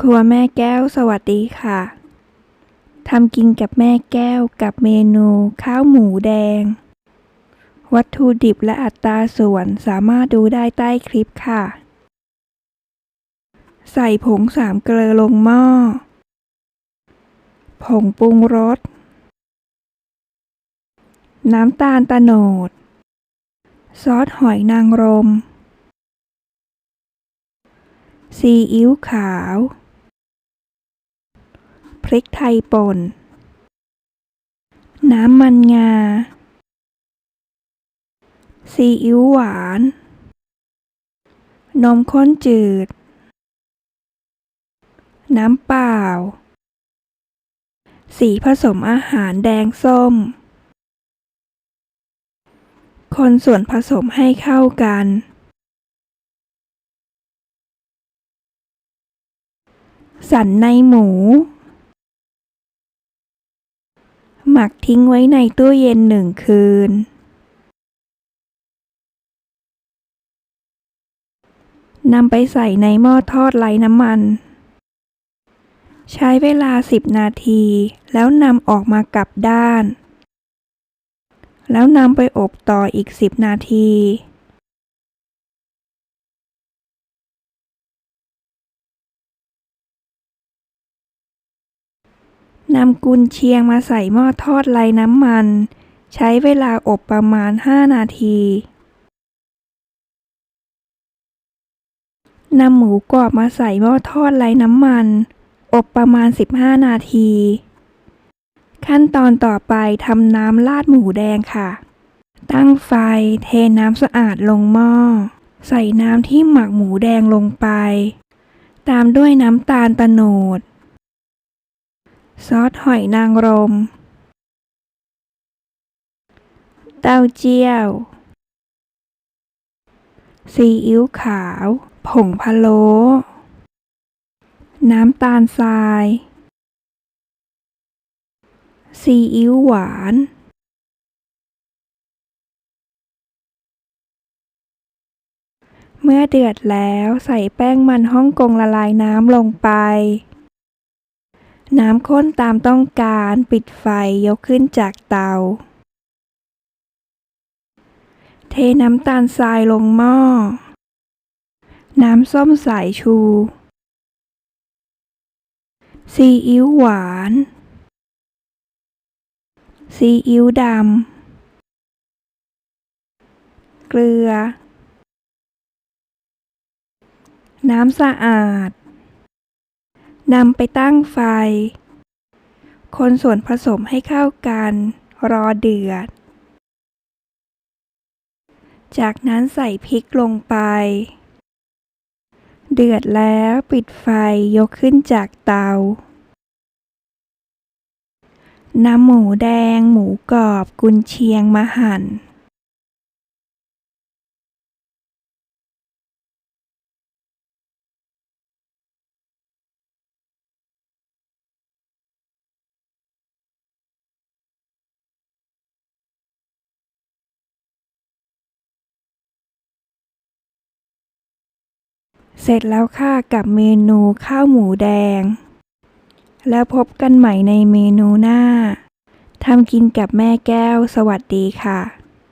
ครัวแม่แก้วสวัสดีค่ะ ทำกินกับแม่แก้วกับเมนูข้าวหมูแดง วัตถุดิบและอัตราส่วนสามารถดูได้ใต้คลิปค่ะ ใส่ผงสามเกลือลงหม้อ ผงปรุงรส น้ำตาลตะโนด ซอสหอยนางรมซีอิ๊วขาว พริกไทยป่น น้ำมันงา ซีอิ๊วหวาน นมข้นจืด น้ำเปล่า สีผสมอาหารแดงส้ม คนส่วนผสมให้เข้ากันสันในหมู หมักทิ้งไว้ในตู้เย็นหนึ่งคืน นำไปใส่ในหม้อทอดไร้น้ำมัน ใช้เวลา 10 นาที แล้วนำออกมากลับด้าน แล้วนำไปอบต่ออีก 10 นาที นำกุนเชียงมาใส่หม้อทอดไร้น้ำมัน ใช้เวลาอบประมาณ 5 นาที นำหมูกรอบมาใส่หม้อทอดไร้น้ำมัน อบประมาณ 15 นาที ขั้นตอนต่อไปทำน้ำราดหมูแดงค่ะ ตั้งไฟเทน้ำสะอาดลงหม้อ ใส่น้ำที่หมักหมูแดงลงไป ตามด้วยน้ำตาลตะโนด ซอสหอยนางรม เต้าเจี้ยว ซีอิ๊วขาว ผงพะโล้ น้ำตาลทราย ซีอิ๊วหวานเมื่อเดือดแล้วใส่แป้งมันฮ่องกงละลายน้ำลงไป น้ำข้นตามต้องการ ปิดไฟยกขึ้นจากเตา เทน้ำตาลทรายลงหม้อ น้ำส้มสายชู ซีอิ๊วหวาน ซีอิ๊วดำ เกลือ น้ำสะอาด นำไปตั้งไฟ คนส่วนผสมให้เข้ากัน รอเดือด จากนั้นใส่พริกลงไป เดือดแล้วปิดไฟยกขึ้นจากเตานำหมูแดง หมูกรอบ กุนเชียงมาหั่น เสร็จแล้วค่ะกับเมนูข้าวหมูแดง แล้วพบกันใหม่ในเมนูหน้าทำกินกับแม่แก้ว สวัสดีค่ะ